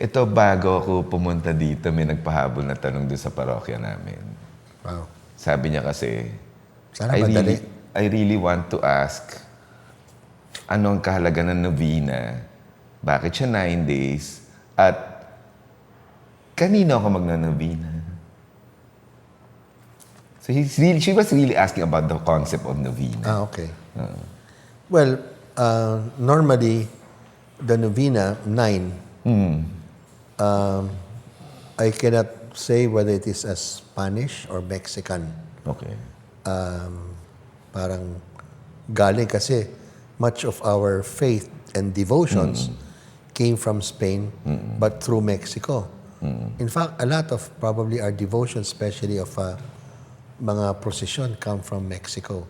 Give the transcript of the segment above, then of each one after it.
Ito, bago ako pumunta dito, may nagpahabol na tanong doon sa parokya namin. Wow. Sabi niya kasi, Sana I really, I really want to ask, ano ang kahalaga ng novena? Bakit siya nine days? At kanino ako magna-novena? So he's really, she was really asking about the concept of novena. Ah, okay. Well, uh, normally, the novena, nine, um, I cannot say whether it is a Spanish or Mexican. Okay. Um, parang galing kasi much of our faith and devotions came from Spain, but through Mexico. In fact, a lot of probably our devotions, especially of uh, mga procession, come from Mexico.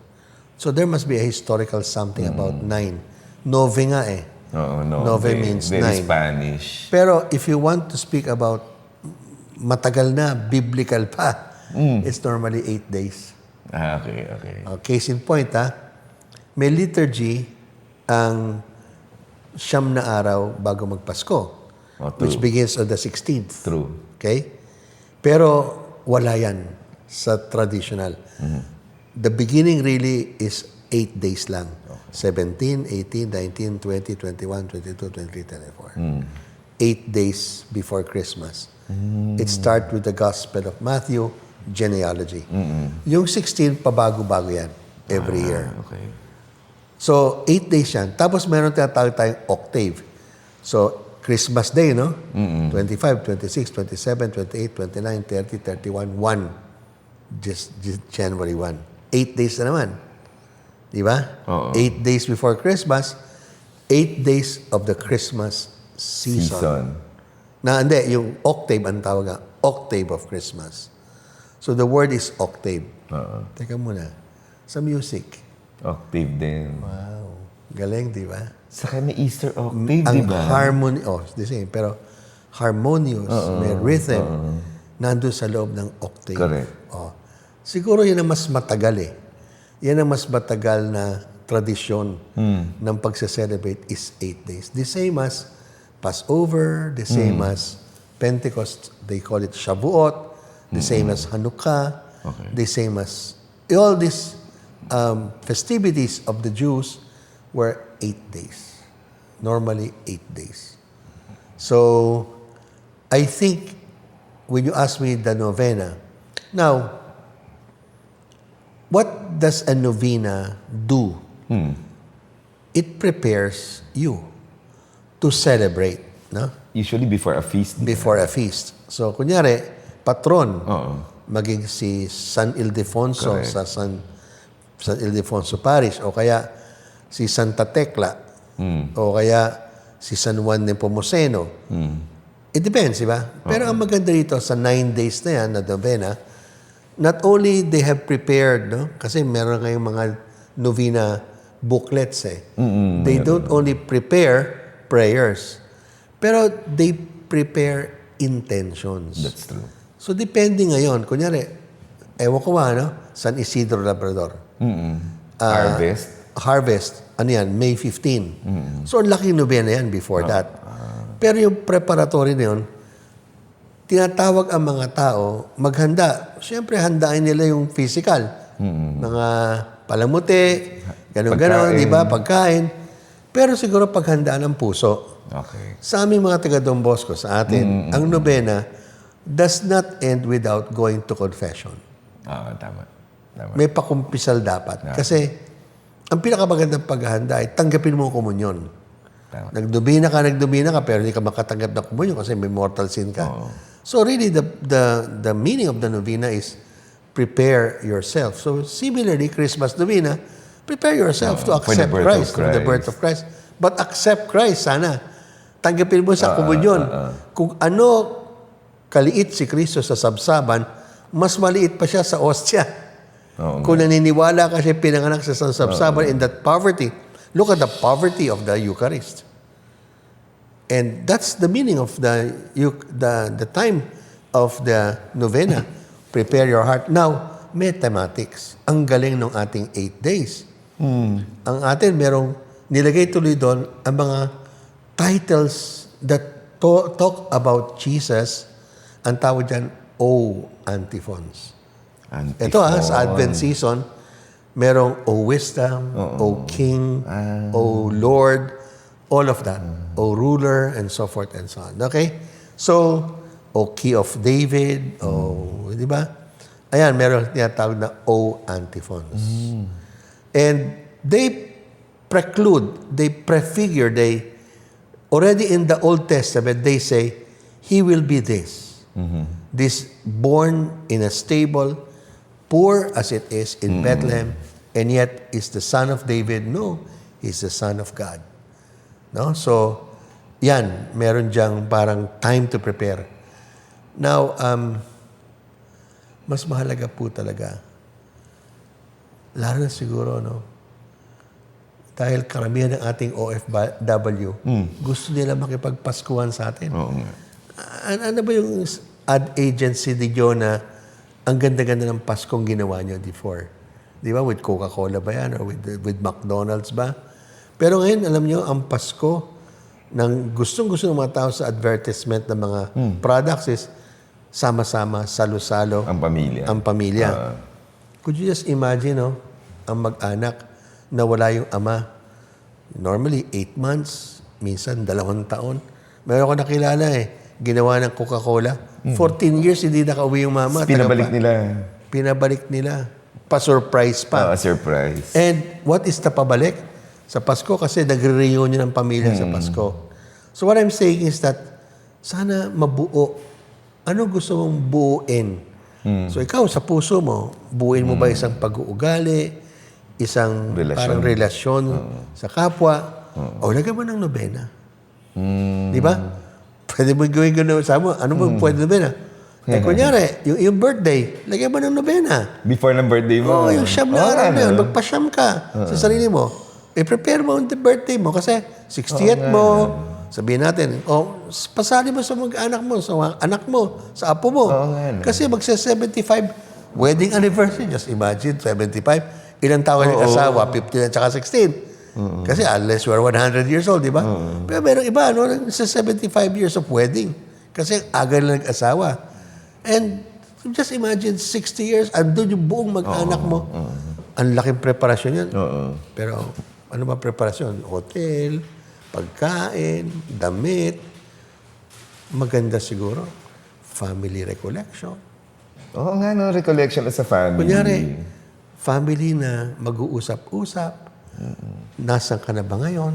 So there must be a historical something about nine. Nove nga eh. Oo, no. Nove means very nine. Spanish. Pero if you want to speak about matagal na, biblical pa, it's normally eight days. Ah, okay, okay. Uh, case in point, ha? May liturgy ang siyam na araw bago magpasko, Oh, true. which begins on the 16th. True. Okay? Pero wala yan sa traditional. The beginning really is eight days lang. 17, 18, 19, 20, 21, 22, 23, 24. Eight days before Christmas. It starts with the Gospel of Matthew, genealogy. Yung 16, pabago-bago yan every year. Ah, okay. So, eight days yan. Tapos meron tinatawag tayong octave. So, Christmas Day, no? 25, 26, 27, 28, 29, 30, 31, 1. Just, just January 1. Eight days na naman. Di ba? Oo. Eight days before Christmas, eight days of the Christmas season. Season. Na hindi, yung octave ang tawag nga, octave of Christmas. So the word is octave. Oo. Teka muna. Sa music. Octave din. Wow. Galing, di ba? Saka may Easter octave, Ang di ba? harmony, oh, the same, pero harmonious, may rhythm, nandun sa loob ng octave. Correct. Oh. Siguro yan ang mas matagal eh. Yan ang mas matagal na tradisyon ng pagse-celebrate is eight days. The same as Passover, the same as Pentecost, they call it Shavuot, the same as Hanukkah, Okay. the same as all these um, festivities of the Jews were eight days. Normally eight days. So, I think when you ask me the novena, now, what does a novena do? It prepares you to celebrate no? Usually before a feast. before a feast. So, kunyari, patron, Oo. maging si San Ildefonso Correct. sa San, San Ildefonso Parish o kaya si Santa Tecla o kaya si San Juan de Pomoceno. It depends, di ba? Pero ang maganda rito sa nine days na yan, na novena, not only they have prepared, no? Kasi meron kayong mga novena booklets eh. They don't only prepare prayers, pero they prepare intentions. That's true. So, depende ngayon. Kunyari, ewan ko ba, no? San Isidro Labrador. Ah, Harvest. Harvest, ano yan, May 15. So, ang laking nobena yan before that. Pero yung preparatory na yun, tinatawag ang mga tao maghanda. Siyempre, handaan nila yung physical. Mga palamuti, gano'n-gano'n, di ba? Pagkain. Pero siguro paghandaan ng puso. Okay. Sa aming mga taga Don Bosco, sa atin, ang nobena does not end without going to confession. Oo, tama. Tama. May pakumpisal dapat. Kasi, ang pinakamagandang paghahanda ay tanggapin mo ang komunyon. Tama. Nagdubina ka, nagdubina ka, pero hindi ka makatanggap ng komunyon kasi may mortal sin ka. So really, the, the, the meaning of the novena is prepare yourself. So similarly, Christmas novena, prepare yourself to for the accept of Christ, for the Christ. birth of Christ. But accept Christ, sana. Tanggapin mo Ah, sa komunyon. Kung ano kaliit si Kristo sa sabsaban, mas maliit pa siya sa ostya. Oo Kung naniniwala ka siya pinanganak sa sabsaban in that poverty, look at the poverty of the Eucharist. And that's the meaning of the the the time of the novena. Prepare your heart. Now, mathematics. Ang galing ng ating eight days. Ang atin merong nilagay tuloy doon ang mga titles that to- talk about Jesus, ang tawag dyan, O antiphons. Antiphon. Ito ha, sa Advent season, merong O wisdom, O king, O Lord, all of that. O ruler, and so forth and so on. Okay? So, O key of David, O, di ba? Ayan, meron tinatawag na O antiphons. And they preclude, they prefigure, they, already in the Old Testament, they say, He will be this. This born in a stable, poor as it is in Bethlehem, and yet is the son of David. No, he's the son of God. No? So, yan, meron diyang parang time to prepare. Now, um, mas mahalaga po talaga, lalo na siguro, no? Dahil karamihan ng ating OFW, gusto nila makipagpaskuhan sa atin. Oo nga. Ano ba yung ad agency ni Joe na ang ganda-ganda ng Paskong ginawa niyo before? Di ba? With Coca-Cola ba yan? Or with, with McDonald's ba? Pero ngayon, alam niyo, ang Pasko, ng gustong-gusto ng mga tao sa advertisement ng mga products is sama-sama, salo-salo, Ang pamilya. ang pamilya. Could you just imagine, no? Ang mag-anak na wala yung ama. Normally, eight months, minsan dalawang taon. Meron ko nakilala eh, ginawa ng Coca-Cola. 14 years, hindi nakauwi yung mama. Pinabalik Taga- nila. Pinabalik nila. Pa-surprise pa. Ah, surprise. And what is the pabalik? Sa Pasko kasi nagre-reunion ng pamilya sa Pasko. So what I'm saying is that sana mabuo. Ano gusto mong buuin? So ikaw sa puso mo, buuin mo ba isang pag-uugali, isang Relasyon. parang relasyon sa kapwa, o lagyan mo ng nobena. Di ba? Pwede mo gawin gano'n sa mo. Ano mo pwede nobena? Eh, kunyari, yung, yung birthday, lagyan mo ng nobena. Before ng birthday mo. Oo, yung siyam na Oo, araw na yun, magpa-siyam ka sa sarili mo. I-prepare mo ang birthday mo kasi 60th mo, sabihin natin, o pasali mo sa mag-anak mo, sa anak mo, sa apo mo. Nga, no. Kasi magsa-75 wedding anniversary, just imagine, 75. Ilang taon yung asawa, 15 at saka 16. Kasi unless you are 100 years old, di ba? Pero meron iba, ano, sa 75 years of wedding. Kasi aga na nag-asawa. And just imagine, 60 years, andun yung buong mag-anak mo. Ang laking preparasyon yan. Oo. Pero ano ba preparasyon? Hotel, pagkain, damit. Maganda siguro. Family recollection. Oo nga, no, recollection as a family. Kunyari, family na mag-uusap-usap. Nasaan ka na ba ngayon?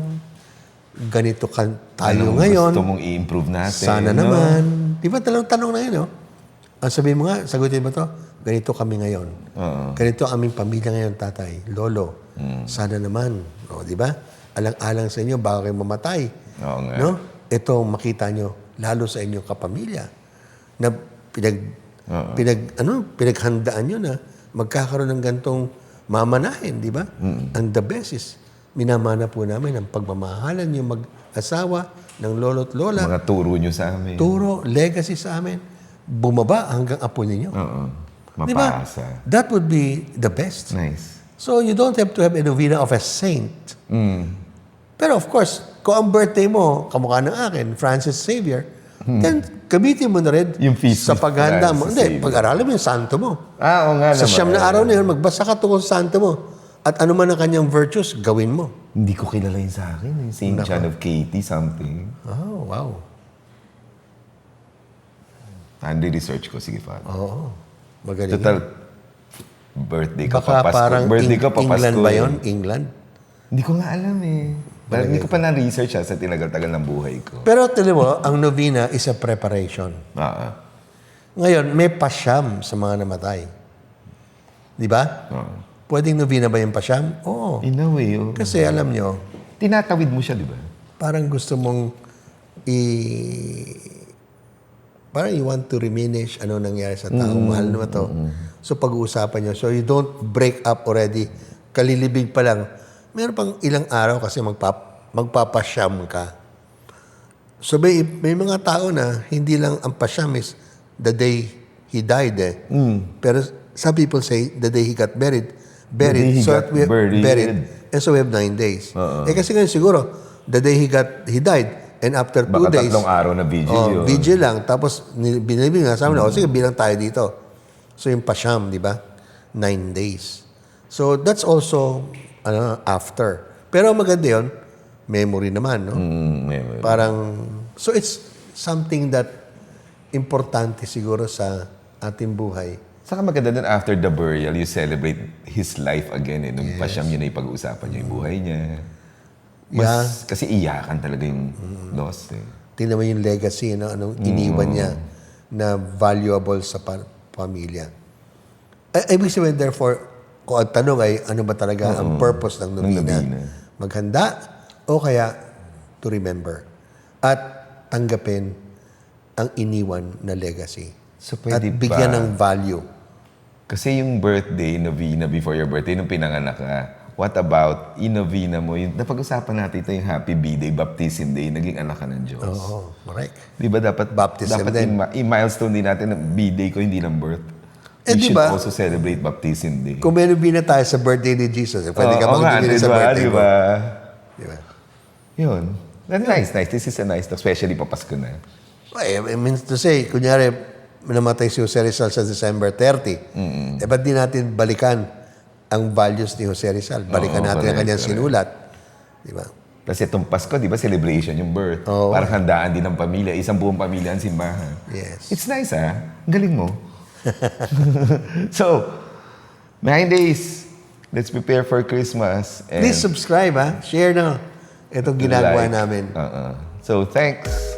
Ganito ka tayo Anong ngayon. gusto mong i-improve natin? Sana no? naman. Di ba talong tanong na yun, no? Ang sabihin mo nga, sagutin mo to, ganito kami ngayon. Oo. Ganito aming pamilya ngayon, tatay, lolo. Sana naman. O, di ba? Alang-alang sa inyo, bago kayo mamatay. Oo nga. No? Ito makita nyo, lalo sa inyong kapamilya, na pinag, pinag, ano, pinaghandaan nyo na magkakaroon ng gantong mamanahin, di ba? Ang the best is, minamana po namin ang pagmamahalan yung mag-asawa ng lolo't lola, Mga turo nyo sa amin. turo, legacy sa amin, bumaba hanggang apo ninyo. Oo. Di ba? Mapasa. That would be the best. Nice. So you don't have to have a novena of a saint. Mm. Pero of course, kung ang birthday mo, kamukha ng akin, Francis Xavier, then gamitin mo na rin Hmm. Yung feast sa paghanda mo. Hindi, pag-aralan mo yung santo mo. Ah, oo nga Sa naman. siyam na araw na yun, magbasa ka tungkol sa santo mo. At ano man ang kanyang virtues, gawin mo. Hindi ko kilala yun sa akin. Yung St. John of Katie, something. Oh, wow. Hindi research ko. Sige, Father. Oo. Magaling. Total, birthday ka Baka pa, Pasko. parang birthday ka pa, Pasko. England ba eh. yun? England? Hindi ko nga alam eh. Parang hindi ko pa na-research ha, sa tinagal-tagal ng buhay ko. Pero tilo mo, ang novena is a preparation. Ah, Ngayon, may pasyam sa mga namatay. Di ba? ah. Pwedeng novena ba yung pasyam? Oo. In a way, oh. Kasi alam nyo, tinatawid mo siya, di ba? parang gusto mong i... Parang you want to reminisce ano nangyari sa taong mahal naman to. So pag-uusapan nyo. So you don't break up already. Kalilibig pa lang. Meron pang ilang araw kasi magpap magpapasyam ka. So may, may mga tao na hindi lang ang pasyam is the day he died eh. Pero some people say the day he got buried. Buried. he so got we have buried. buried. And so we have nine days. Eh kasi ngayon siguro, the day he got he died, And after two Baka days, tatlong araw na video oh, yun. video lang. Tapos, ni- binibig nga sa amin, oh, sige, bilang tayo dito. So, yung pasyam, di ba? Nine days. So, that's also ano, after. Pero maganda yun, memory naman, no? Mm, memory. Parang, so it's something that importante siguro sa ating buhay. Saka maganda din after the burial, you celebrate his life again. Eh. Nung pasyam yun ay pag-uusapan niya yung buhay niya. Mas, Kasi iyakan talaga yung loss. Eh. Tingnan mo yung legacy, no? anong iniwan niya na valuable sa pa- pamilya. Ay, ibig sabihin, therefore, kung ang tanong ay ano ba talaga ang purpose ng novena? novena. Maghanda o kaya to remember at tanggapin ang iniwan na legacy. So, at pwede bigyan ba? ng value. Kasi yung birthday, novena before your birthday, nung pinanganak ka, what about inovena mo? Yung, napag-usapan natin ito yung happy B-Day, baptism day, naging anak ka ng Diyos. Oo, correct. Di ba dapat, Baptism dapat din. i-milestone din natin na B-Day ko, hindi lang birth. Eh, We di should ba? also celebrate baptism day. Kung may nabina tayo sa birthday ni Jesus, eh, pwede ka Oo nga, magdibili di sa birthday Di mo. ba? Di ba? Yun. That's nice, nice. This is a nice, especially papasko na. Well, I mean to say, kunyari, namatay si Jose Rizal sa December 30. Eh, ba't di natin balikan ang values ni Jose Rizal? Balikan Oo, natin ang kanyang correct. sinulat. Di ba? Kasi itong Pasko, di ba, celebration yung birth. Oo. Parang handaan din ng pamilya. Isang buong pamilya ang simbahan. Yes. It's nice, ah. Galing mo. so, nine days. Let's prepare for Christmas. And Please subscribe, ha? Share na itong ginagawa like. namin. Uh-uh. So, thanks.